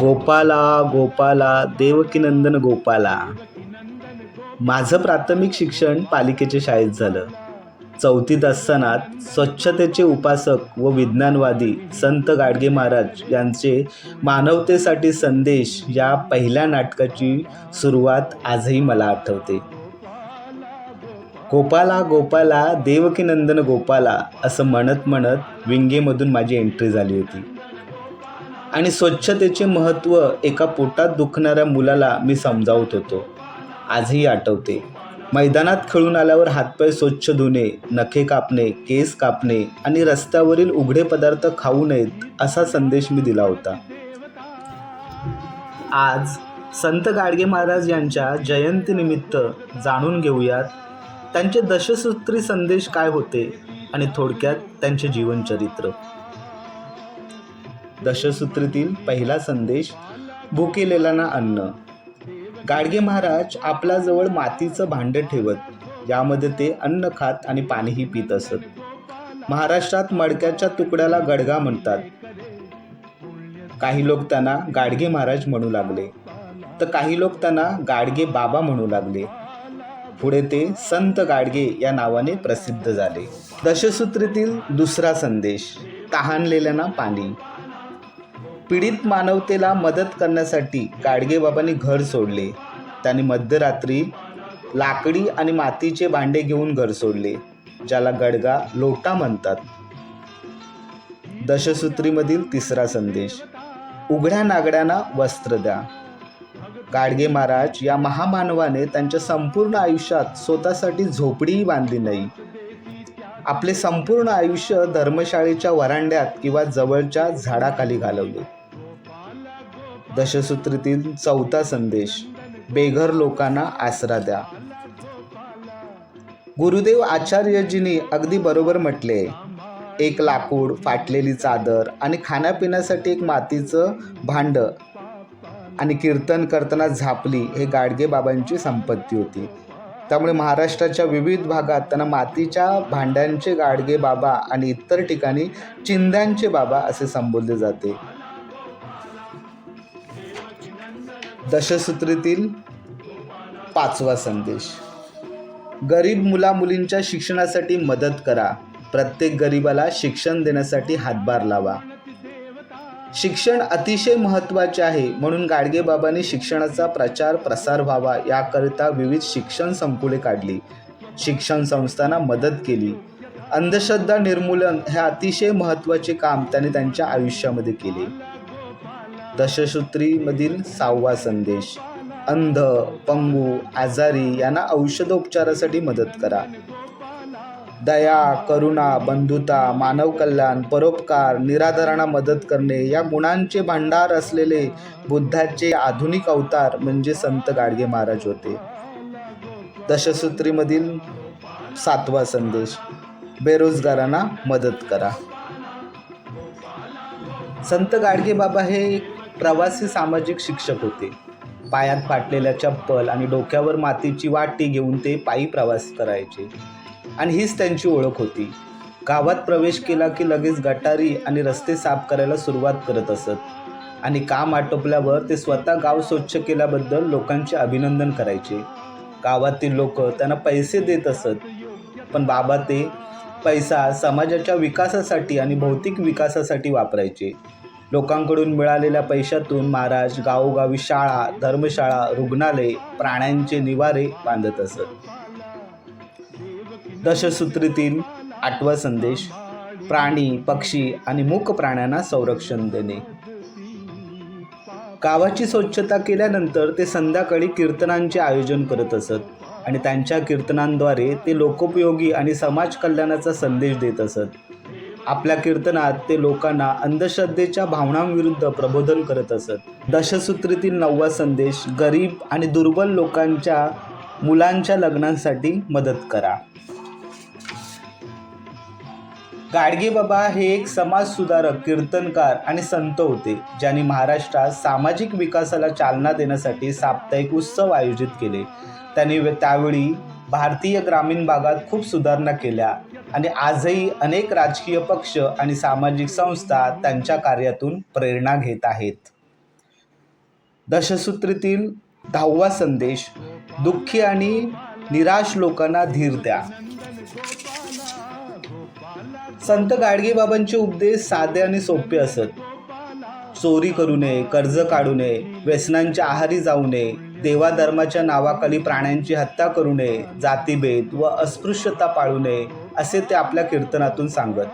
गोपाला गोपाला देवकीनंदन गोपाला. माझं प्राथमिक शिक्षण पालिकेच्या शाळेत झालं. चौथीत असताना स्वच्छतेचे उपासक व विज्ञानवादी संत गाडगे महाराज यांचे मानवतेसाठी संदेश या पहिल्या नाटकाची सुरुवात आजही मला आठवते. गोपाला गोपाला देवकीनंदन गोपाला असं म्हणत म्हणत विंगेमधून माझी एंट्री झाली होती. आणि स्वच्छतेचे महत्त्व एका पोटात दुखणाऱ्या मुलाला मी समजावत होतो. आजही आठवते. मैदानात खेळून आल्यावर हातपाय स्वच्छ धुणे नखे कापणे केस कापणे आणि रस्त्यावरील उघडे पदार्थ खाऊ नयेत असा संदेश मी दिला होता. आज संत गाडगे महाराज यांच्या जयंतीनिमित्त जाणून घेऊयात त्यांचे दशसूत्री संदेश काय होते आणि थोडक्यात त्यांचे जीवनचरित्र. दशसूत्रीतील पहिला संदेश भुकेलेलांना अन्न. गाडगे महाराज आपल्याजवळ मातीचं भांडं ठेवत यामध्ये ते अन्न खात आणि पाणीही पित असत. महाराष्ट्रात मडक्याच्या तुकड्याला गडगा म्हणतात. काही लोक त्यांना गाडगे महाराज म्हणू लागले. तर काही लोक त्यांना गाडगे बाबा म्हणू लागले. पुढे ते संत गाडगे या नावाने प्रसिद्ध झाले. दशसूत्रीतील दुसरा संदेश तहानलेल्यांना पाणी. पीडित मानवतेला मदत करण्यासाठी गाडगेबाबांनी घर सोडले. त्यांनी मध्यरात्री लाकडी आणि मातीचे भांडे घेऊन घर सोडले ज्याला गडगा लोटा म्हणतात. दशसूत्रीमधील तिसरा संदेश उघड्या नागड्यांना वस्त्र द्या. गाडगे महाराज या महामानवाने त्यांच्या संपूर्ण आयुष्यात स्वतःसाठी झोपडीही बांधली नाही. आपले संपूर्ण आयुष्य धर्मशाळेच्या वरांड्यात किंवा जवळच्या झाडाखाली घालवले. दशसूत्रीतील चौथा संदेश बेघर लोकांना आसरा द्या. गुरुदेव आचार्यजींनी अगदी बरोबर म्हटले एक लाकूड फाटलेली चादर आणि खाण्यापिण्यासाठी एक मातीचं भांड आणि कीर्तन करताना झापली हे गाडगे बाबांची संपत्ती होती. त्यामुळे महाराष्ट्राच्या विविध भागात त्यांना मातीच्या भांड्यांचे गाडगे बाबा आणि इतर ठिकाणी चिंध्यांचे बाबा असे संबोधले जाते. दशसूत्रीतील पाचवा संदेश. गरीब मुलामुलींच्या शिक्षणासाठी मदत करा. प्रत्येक गरिबाला शिक्षण देण्यासाठी हातभार लावा. शिक्षण अतिशय महत्त्वाचे आहे म्हणून गाडगेबाबांनी शिक्षणाचा प्रचार प्रसार व्हावा याकरिता विविध शिक्षण संकुले काढली. शिक्षण संस्थांना मदत केली. अंधश्रद्धा निर्मूलन हे अतिशय महत्त्वाचे काम त्यांनी त्यांच्या आयुष्यामध्ये केले. दशसूत्रीमधील सहावा संदेश. अंध पंगू आजारी यांना औषधोपचारासाठी मदत करा. दया करुणा बंधुता मानव कल्याण परोपकार निराधारांना मदत करणे या गुणांचे भांडार असलेले बुद्धाचे आधुनिक अवतार म्हणजे संत गाडगे महाराज होते. दशसूत्रीमधील सातवा संदेश बेरोजगारांना मदत करा. संत गाडगे बाबा हे प्रवासी सामाजिक शिक्षक होते. पायात फाटलेल्या चप्पल आणि डोक्यावर मातीची वाटी घेऊन ते पायी प्रवास करायचे. आणि हीच त्यांची ओळख होती. गावात प्रवेश केला की लगेच गटारी आणि रस्ते साफ करायला सुरुवात करत असत. आणि काम आटोपल्यावर ते स्वतः गाव स्वच्छ केल्याबद्दल लोकांचे अभिनंदन करायचे. गावातील लोक त्यांना पैसे देत असत. पण बाबा ते पैसा समाजाच्या विकासासाठी आणि भौतिक विकासासाठी वापरायचे. लोकांकडून मिळालेल्या पैशातून महाराज गावोगावी शाळा धर्मशाळा रुग्णालय प्राण्यांचे निवारे बांधत असत. दशसूत्रीतील आठवा संदेश प्राणी पक्षी आणि मूक प्राण्यांना संरक्षण देणे. गावाची स्वच्छता केल्यानंतर ते संध्याकाळी कीर्तनांचे आयोजन करत असत आणि त्यांच्या कीर्तनांद्वारे ते लोकोपयोगी आणि समाज कल्याणाचा संदेश देत असत. आपल्या कीर्तनात ते लोकांना अंधश्रद्धेच्या भावनांविरुद्ध प्रबोधन करत असत. दशसूत्रीतील नववा संदेश गरीब आणि दुर्बल लोकांच्या मुलांच्या लग्नांसाठी मदत करा. गाडगेबाबा हे एक समाजसुधारक कीर्तनकार आणि संत होते ज्यांनी महाराष्ट्रात सामाजिक विकासाला चालना देण्यासाठी साप्ताहिक उत्सव आयोजित केले. त्यांनी त्यावेळी भारतीय ग्रामीण भागात खूप सुधारणा केल्या. आणि आजही अनेक राजकीय पक्ष आणि सामाजिक संस्था त्यांच्या कार्यातून प्रेरणा घेत आहेत. दशसूत्रीतील दहावा संदेश दुःखी आणि निराश लोकांना धीर द्या. संत गाडगेबाबांचे उपदेश साधे आणि सोपे असत. चोरी करू नये कर्ज काढू नये व्यसनांच्या आहारी जाऊ नये देवाधर्माच्या नावाखाली प्राण्यांची हत्या करू नये जातीभेद व अस्पृश्यता पाळू नये असे ते आपल्या कीर्तनातून सांगत.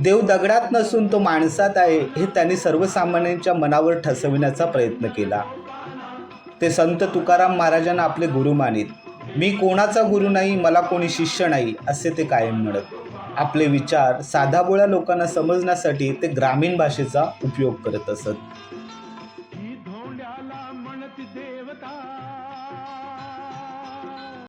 देव दगडात नसून तो माणसात आहे हे त्यांनी सर्वसामान्यांच्या मनावर ठसविण्याचा प्रयत्न केला. ते संत तुकाराम महाराजांना आपले गुरु मानित. मी कोणाचा गुरु नाही मला कोणी शिष्य नाही असे ते कायम म्हणत. आपले विचार साधाबोळ्या लोकांना समजण्यासाठी ते ग्रामीण भाषेचा उपयोग करत असत.